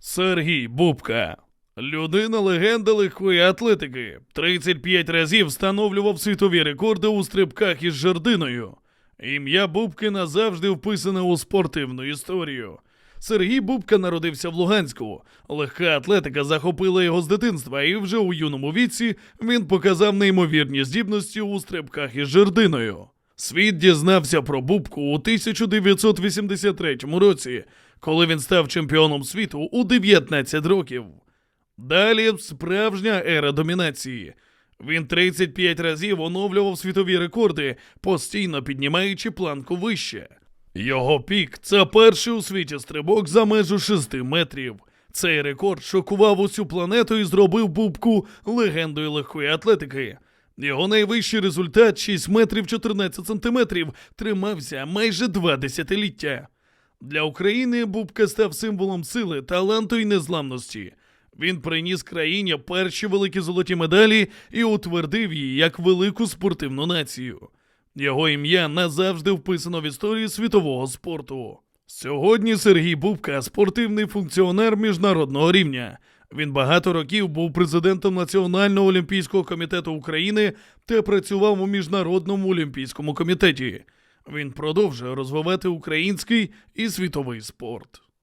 Сергій Бубка. Людина легенда легкої атлетики. 35 разів встановлював світові рекорди у стрибках із жердиною. Ім'я Бубки назавжди вписане у спортивну історію. Сергій Бубка народився в Луганську. Легка атлетика захопила його з дитинства, і вже у юному віці він показав неймовірні здібності у стрибках із жердиною. Світ дізнався про Бубку у 1983 році, коли він став чемпіоном світу у 19 років. Далі справжня ера домінації. Він 35 разів оновлював світові рекорди, постійно піднімаючи планку вище. Його пік це перший у світі стрибок за межу 6 метрів. Цей рекорд шокував усю планету і зробив Бубку легендою легкої атлетики. Його найвищий результат 6 метрів 14 сантиметрів тримався майже два десятиліття. Для України Бубка став символом сили, таланту і незламності. Він приніс країні перші великі золоті медалі і утвердив її як велику спортивну націю. Його ім'я назавжди вписано в історію світового спорту. Сьогодні Сергій Бубка спортивний функціонер міжнародного рівня. Він багато років був президентом Національного олімпійського комітету України та працював у Міжнародному олімпійському комітеті. Він продовжує розвивати український і світовий спорт.